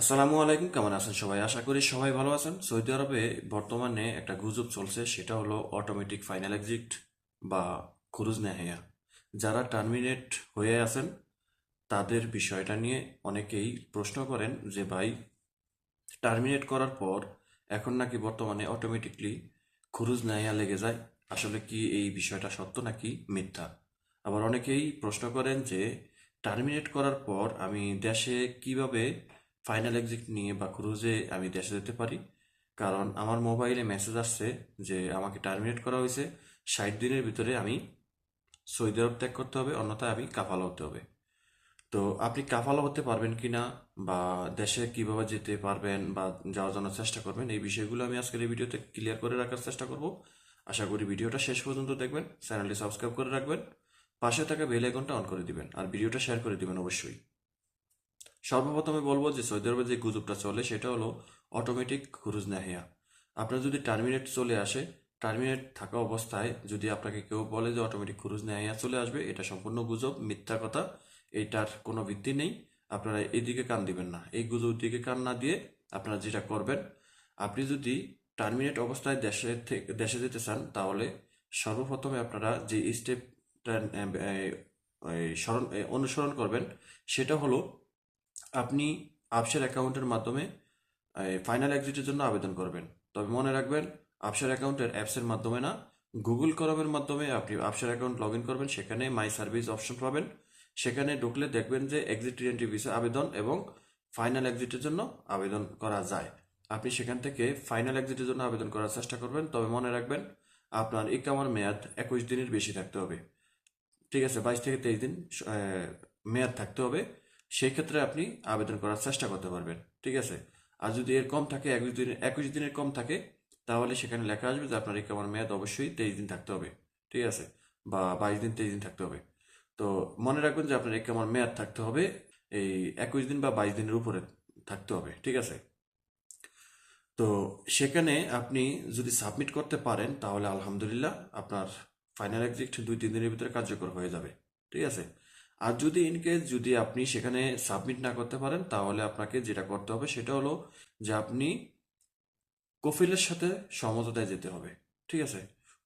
আসসালামু আলাইকুম, কেমন আছেন সবাই? আশা করি সবাই ভালো আছেন। সৌদি আরবে বর্তমানে একটা গুজব চলছে, সেটা হলো অটোমেটিক ফাইনাল এক্সিট বা খুরুজ নেহাইয়া যারা টার্মিনেট হয়ে আছেন, তাদের বিষয়টা নিয়ে অনেকেই প্রশ্ন করেন যে, ভাই টার্মিনেট করার পর এখন নাকি বর্তমানে অটোমেটিকলি খুরুজ নেয়া লেগে যায়? আসলে কি এই বিষয়টা সত্য নাকি মিথ্যা? আবার অনেকেই প্রশ্ন করেন যে টার্মিনেট করার পর আমি দেশে কীভাবে ফাইনাল এক্সিট নিয়ে বা ক্রুজে আমি দেশে যেতে পারি। কারণ আমার মোবাইলে মেসেজ আসছে যে, আমাকে টার্মিনেট করা হয়েছে। ষাট দিনের ভিতরে আমি সৌদি আরব ত্যাগ করতে হবে, অন্যথায় আমি কাফালা হতে হবে। তো আপনি কাফালা হতে পারবেন কি না বা দেশে কীভাবে যেতে পারবেন বা যাওয়ার জন্য চেষ্টা করবেন, এই বিষয়গুলো আমি আজকের এই ভিডিওতে ক্লিয়ার করে রাখার চেষ্টা করব। আশা করি ভিডিওটা শেষ পর্যন্ত দেখবেন। চ্যানেলটি সাবস্ক্রাইব করে রাখবেন। পাশে থাকা বেল আইকনটা অন করে দিবেন। আর ভিডিওটা শেয়ার করে দিবেন অবশ্যই। সর্বপ্রথমে বলব যে সৌদি আরবে যে গুজবটা চলে, সেটা হলো অটোমেটিক খুরুজ নাহিয়া। আপনার যদি টার্মিনেট চলে আসে টার্মিনেট থাকা অবস্থায় যদি আপনাকে কেউ বলে যে অটোমেটিক খুরুজ নাহিয়া চলে আসবে, এটা সম্পূর্ণ গুজব, মিথ্যা কথা, এইটার কোনো ভিত্তি নেই। আপনারা এদিকে কান দিবেন না। এই গুজব দিকে কান না দিয়ে আপনারা যেটা করবেন, আপনি যদি টার্মিনেট অবস্থায় দেশে থেকে দেশে যেতে চান, তাহলে সর্বপ্রথমে আপনারা যে স্টেপটা স্মরণ অনুসরণ করবেন, সেটা হলো আপনি আপসের অ্যাকাউন্টের মাধ্যমে ফাইনাল এক্সিটের জন্য আবেদন করবেন। তবে মনে রাখবেন, আপসের অ্যাকাউন্টের অ্যাপসের মাধ্যমে না গুগল করমের মাধ্যমে আপনি আপসের অ্যাকাউন্ট লগ ইন করবেন, সেখানে মাই সার্ভিস অপশন পাবেন। সেখানে ঢুকলে দেখবেন যে এক্সিট এন্ট্রি ভিসা আবেদন এবং ফাইনাল এক্সিটের জন্য আবেদন করা যায়। আপনি সেখান থেকে ফাইনাল এক্সিটের জন্য আবেদন করার চেষ্টা করবেন, তবে মনে রাখবেন, আপনার ইকামার মেয়াদ একুশ দিনের বেশি থাকতে হবে। ঠিক আছে, বাইশ থেকে তেইশ দিন মেয়াদ থাকতে হবে। সেই ক্ষেত্রে আপনি আবেদন করার চেষ্টা করতে পারবেন, ঠিক আছে? আর যদি এর কম থাকে, একুশ দিনের একুশ দিনের কম থাকে, তাহলে সেখানে লেখা আসবে যে আপনার ইকামার মেয়াদ অবশ্যই তেইশ দিন থাকতে হবে, ঠিক আছে? বা বাইশ দিন, তেইশ দিন থাকতে হবে। তো মনে রাখবেন যে আপনার ইকামার মেয়াদ থাকতে হবে, এই একুশ দিন বা বাইশ দিনের উপরে থাকতে হবে, ঠিক আছে? তো সেখানে আপনি যদি সাবমিট করতে পারেন, তাহলে আলহামদুলিল্লাহ আপনার ফাইনাল এক্সিট দুই, তিন দিনের ভিতরে কার্যকর হয়ে যাবে, ঠিক আছে? আর যদি ইনকেস যদি আপনি সেখানে সাবমিট না করতে পারেন, তাহলে আপনাকে যেটা করতে হবে সেটা হলো যে আপনি কফিলের সাথে সমঝোতায় যেতে হবে, ঠিক আছে?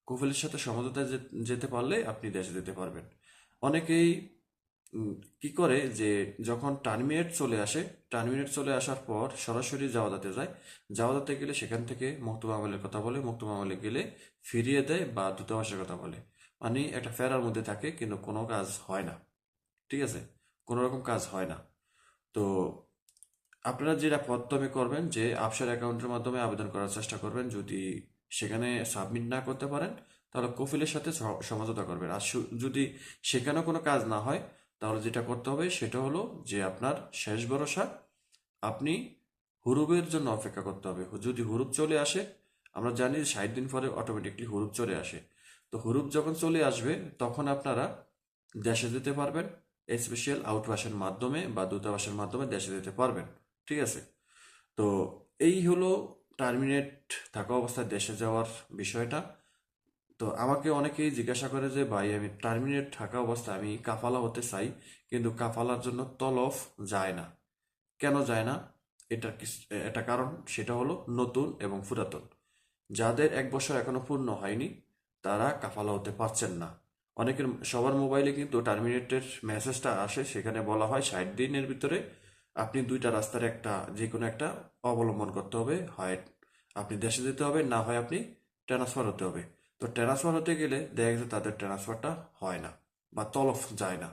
কফিলের সাথে সমঝোতায় যেতে পারলে আপনি দেশে যেতে পারবেন। অনেকেই কি করে যে যখন টার্মিনেট চলে আসে টার্মিনেট চলে আসার পর সরাসরি জাওয়াদাতে যায়। জাওয়াদাতে গেলে সেখান থেকে মুক্তব আমলের কথা বলে, মুক্তব আমলে গেলে ফিরিয়ে দেয় বা দূতাবাসের কথা বলে। মানে একটা ফেরার মধ্যে থাকে, কিন্তু কোনো কাজ হয় না। ঠিক আছে? কোনো রকম কাজ হয় না। তো আপনারা যেটা প্রথমে করবেন, যে আপসার অ্যাকাউন্টের মাধ্যমে আবেদন করার চেষ্টা করবেন, যদি সেখানে সাবমিট না করতে পারেন, তাহলে কফিলের সাথে সমঝোতা করবেন। আর যদি সেখানেও কোনো কাজ না হয়, তাহলে যেটা করতে হবে, সেটা হলো যে আপনার শেষ ভরসা, আপনি হুরুবের জন্য অপেক্ষা করতে হবে। যদি হুরুপ চলে আসে, আমরা জানি ষাট দিন পরে অটোমেটিকলি হুরুপ চলে আসে। তো হুরুপ যখন চলে আসবে, তখন আপনারা দেশে যেতে পারবেন স্পেশাল আউটবাসের মাধ্যমে বা দূতাবাসের মাধ্যমে দেশে যেতে পারবেন। ঠিক আছে? তো এই হলো টার্মিনেট থাকা অবস্থায় দেশে যাওয়ার বিষয়টা। তো আমাকে অনেকেই জিজ্ঞাসা করে যে, ভাই, আমি টার্মিনেট থাকা অবস্থায় আমি কাফালা হতে চাই, কিন্তু কাফালার জন্য তলফ যায় না। কেন যায় না? এটা এটা কারণ সেটা হলো নতুন এবং পুরাতন। যাদের এক বছর এখনও পূর্ণ হয়নি, তারা কাফালা হতে পারছেন না। অনেকের সবার মোবাইলে কিন্তু টার্মিনেটের মেসেজটা আসে, সেখানে বলা হয় ষাট দিনের ভিতরে আপনি দুইটা রাস্তার একটা যে কোনো একটা অবলম্বন করতে হবে। হয় আপনি দেশে যেতে হবে, না হয় আপনি ট্রান্সফার হতে হবে। তো ট্রান্সফার হতে গেলে দেখা গেছে তাদের ট্রান্সফারটা হয় না বা তলফ যায় না।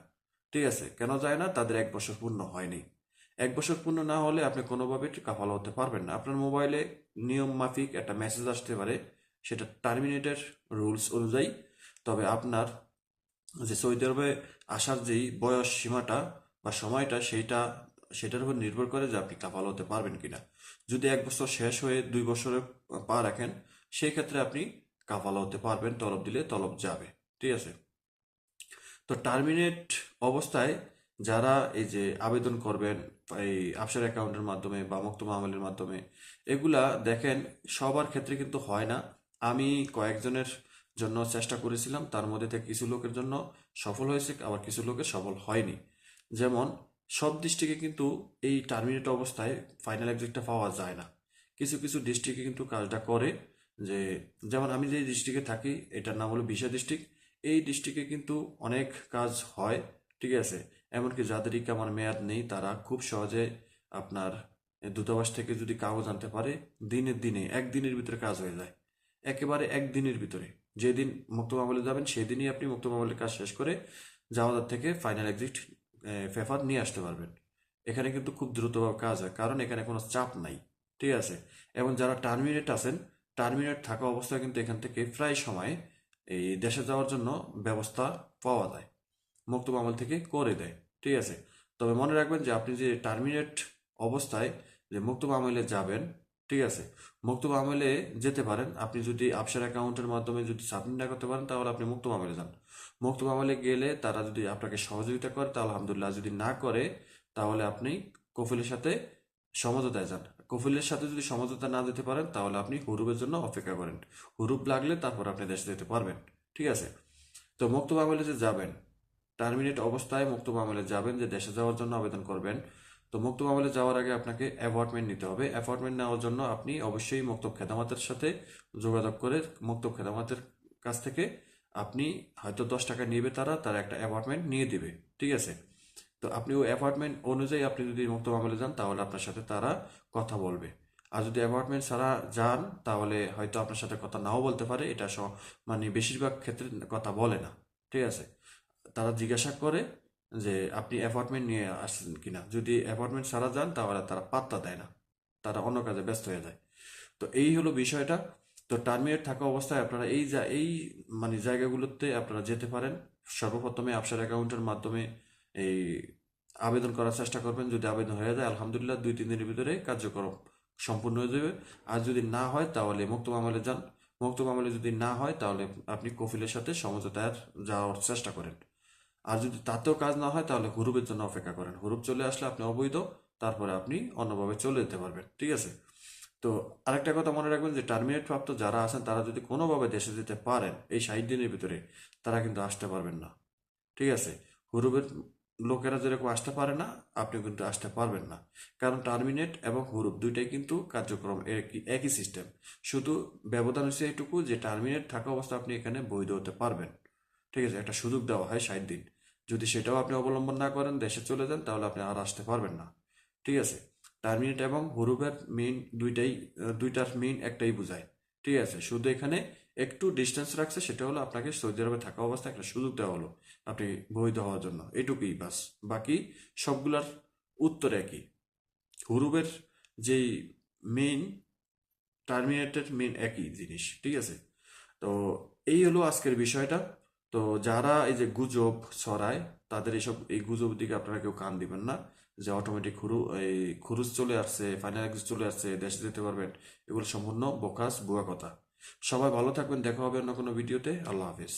ঠিক আছে? কেন যায় না? তাদের এক বছর পূর্ণ হয়নি। এক বছর পূর্ণ না হলে আপনি কোনোভাবে কাফালা হতে পারবেন না। আপনার মোবাইলে নিয়ম মাফিক একটা মেসেজ আসতে পারে, সেটা টার্মিনেটের রুলস অনুযায়ী। তবে আপনার যে সৌদি আরবে আসার যেই বয়স সীমাটা বা সময়টা সেইটা, সেটার উপর নির্ভর করে যে আপনি কাফালা হতে পারবেন কিনা। যদি এক বছর শেষ হয়ে দুই বছরে পা রাখেন, সেই ক্ষেত্রে আপনি কাফালা হতে পারবেন, তলব দিলে তলব যাবে। ঠিক আছে? তো টার্মিনেট অবস্থায় যারা এই যে আবেদন করবেন, এই আপসার অ্যাকাউন্টের মাধ্যমে বা মুক্ত মামলের মাধ্যমে, এগুলা দেখেন সবার ক্ষেত্রে কিন্তু হয় না। আমি কয়েকজনের জন্য চেষ্টা করেছিলাম, তার মধ্যে থেকে কিছু লোকের জন্য সফল হয়েছে, আবার কিছু লোকের সফল হয়নি। যেমন, সব ডিস্ট্রিক্টে কিন্তু এই টার্মিনেট অবস্থায় ফাইনাল এক্সিটটা পাওয়া যায় না। কিছু কিছু ডিস্ট্রিক্টে কিন্তু কাজটা করে যে, যেমন আমি যে ডিস্ট্রিক্টে থাকি, এটার নাম হলো বিশা ডিস্ট্রিক্ট। এই ডিস্ট্রিক্টে কিন্তু অনেক কাজ হয়, ঠিক আছে? এমনকি যাদের আমার মেয়াদ নেই, তারা খুব সহজে আপনার দূতাবাস থেকে যদি কাগজ আনতে পারে দিনের দিনে, একদিনের ভিতরে কাজ হয়ে যায়। একেবারে একদিনের ভিতরে। যেদিন মুক্ত মামলে যাবেন, সেদিনই আপনি মুক্ত মামলের কাজ শেষ করে জামাদার থেকে ফাইনাল এক্সিট পেপার নিয়ে আসতে পারবেন। এখানে কিন্তু খুব দ্রুতভাবে কাজ হয়, কারণ এখানে কোনো চাপ নাই, ঠিক আছে? এবং যারা টার্মিনেট আছেন টার্মিনেট থাকা অবস্থায় কিন্তু এখান থেকে প্রায় সময় এই দেশে যাওয়ার জন্য ব্যবস্থা পাওয়া যায়, মুক্ত মামল থেকে করে দেয়, ঠিক আছে? তবে মনে রাখবেন যে আপনি যে টার্মিনেট অবস্থায় যে মুক্ত মামলে যাবেন ঠিক আছে। মুক্ত মামলে যেতে পারেন। আপনি যদি আপসার অ্যাকাউন্টের মাধ্যমে যদি সাবমিট না করতে পারেন, তাহলে আপনি মুক্ত মামলে যান। মুক্ত মামলে গেলে তারা যদি আপনাকে সহযোগিতা করে, তাহলে আলহামদুলিল্লাহ যদি না করে, তাহলে আপনি কফিলের সাথে সমঝোতায় যান। কফিলের সাথে যদি সমঝোতা না যেতে পারেন, তাহলে আপনি হুরুপের জন্য অপেক্ষা করেন। হুরুপ লাগলে তারপর আপনি দেশে যেতে পারবেন। ঠিক আছে? তো মুক্ত মামলে যে যাবেন টার্মিনেট অবস্থায় মুক্ত মামলে যাবেন যে দেশে যাওয়ার জন্য আবেদন করবেন। তো মুক্ত মামলে যাওয়ার আগে আপনাকে অ্যাপয়েন্টমেন্ট নিতে হবে। অ্যাপয়েন্টমেন্ট নেওয়ার জন্য আপনি অবশ্যই মুক্তব খেদামাতের সাথে যোগাযোগ করে মুক্তব খেদামাতের কাছ থেকে আপনি হয়তো দশ টাকা নেবে তারা তারা একটা অ্যাপয়েন্টমেন্ট নিয়ে দিবে। ঠিক আছে? তো আপনি ওই অ্যাপয়েন্টমেন্ট অনুযায়ী আপনি যদি মুক্ত মামলে যান, তাহলে আপনার সাথে তারা কথা বলবে। আর যদি অ্যাপয়েন্টমেন্ট ছাড়া যান, তাহলে হয়তো আপনার সাথে কথা নাও বলতে পারে। এটা মানে বেশিরভাগ ক্ষেত্রে কথা বলে না। ঠিক আছে? তারা জিজ্ঞাসা করে যে আপনি অ্যাপয়েন্টমেন্ট নিয়ে আসছেন কিনা। যদি অ্যাপয়েন্টমেন্ট সারা যান, তাহলে তারা পাত্তা দেয় না। তারা অন্য কাজে ব্যস্ত হয়ে যায়। তো এই হলো বিষয়টা। তো টার্মিনেট থাকা অবস্থায় আপনারা এই যা, এই মানে জায়গাগুলোতে আপনারা যেতে পারেন। সর্বপ্রথমে আপসার অ্যাকাউন্টের মাধ্যমে এই আবেদন করার চেষ্টা করবেন। যদি আবেদন হয়ে যায়, আলহামদুলিল্লাহ দুই, তিন দিনের ভিতরে কার্যক্রম সম্পূর্ণ হয়ে যাবে। আর যদি না হয়, তাহলে মুক্ত মামলে যান। মুক্ত মামলে যদি না হয়, তাহলে আপনি কফিলের সাথে সমঝোতায় যাওয়ার চেষ্টা করেন। আর যদি তাতেও কাজ না হয়, তাহলে হুরুপের জন্য অপেক্ষা করেন। হুরুপ চলে আসলে আপনি অবৈধ, তারপরে আপনি অন্যভাবে চলে যেতে পারবেন, ঠিক আছে? তো আরেকটা কথা মনে রাখবেন যে টার্মিনেট প্রাপ্ত যারা আছেন, তারা যদি কোনোভাবে দেশে যেতে পারেন, এই ষাট দিনের ভিতরে, তারা কিন্তু আসতে পারবেন না, ঠিক আছে? হুরুপের লোকেরা যেরকম আসতে পারে না, আপনি কিন্তু আসতে পারবেন না। কারণ টার্মিনেট এবং হুরুপ দুইটাই কিন্তু কার্যক্রম, একই একই সিস্টেম শুধু ব্যবধান হচ্ছে এইটুকু যে টার্মিনেট থাকা অবস্থা আপনি এখানে বৈধ হতে পারবেন। ঠিক আছে, একটা সুযোগ দেওয়া হয় ষাট দিন। যদি সেটাও আপনি অবলম্বন না করেন, দেশে চলে যান, তাহলে আপনি আর আসতে পারবেন না। ঠিক আছে? টার্মিনেট এবং হুরুপের মেইন দুইটাই দুইটার মেইন একটাই বোঝায়। ঠিক আছে? শুধু এখানে একটু ডিস্টেন্স রাখছে, সেটা হলো আপনাকে সৌদি আরবে থাকা অবস্থায় একটা সুযোগ দেওয়া হলো, আপনি বৈধ হওয়ার জন্য। এটুকুই বাস। বাকি সবগুলার উত্তর একই। হুরুপের যেই মেইন টার্মিনেটের মেইন একই জিনিস। ঠিক আছে? তো এই হলো আজকের বিষয়টা। তো যারা এই যে গুজব ছড়ায়, তাদের এইসব এই গুজব দিকে আপনারা কেউ কান দিবেন না। যে অটোমেটিক খুরু, এই খুরুজ চলে আসছে ফাইনাল চলে আসছে, দেশে যেতে পারবেন, এগুলো সম্পূর্ণ বোকাস বুয়া কথা। সবাই ভালো থাকবেন, দেখা হবে অন্য কোনো ভিডিওতে। আল্লাহ হাফিজ।